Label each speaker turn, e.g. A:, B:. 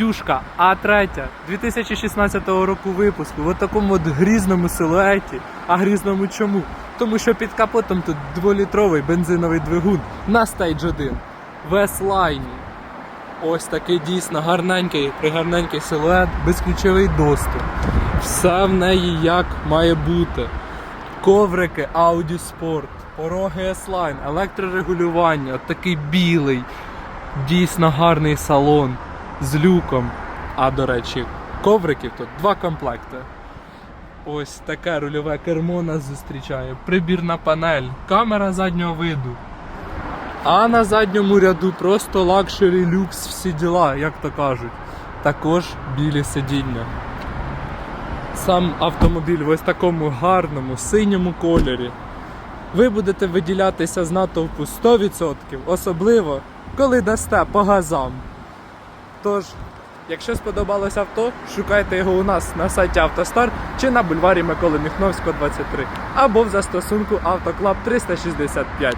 A: Дюшка А3 2016 року випуску в такому от грізному силуеті. А грізному чому? Тому що під капотом тут дволітровий бензиновий двигун на Stage 1 в S-Line. Ось такий дійсно гарненький, пригарненький силует, безключовий доступ. Все в неї як має бути. Коврики Audi Sport, пороги S-Line, електрорегулювання, от такий білий, дійсно гарний салон з люком. А до речі, ковриків тут два комплекти. Ось таке рульове кермо нас зустрічає. Прибірна панель, камера заднього виду. А на задньому ряду просто лакшері люкс всі діла, як то кажуть. Також білі сидіння. Сам автомобіль в ось такому гарному синьому кольорі. Ви будете виділятися з натовпу 100%, особливо коли дасте по газам. Тож, якщо сподобалось авто, шукайте його у нас на сайті Автостар чи на бульварі Миколи Міхновського, 23, або в застосунку Автоклаб 365.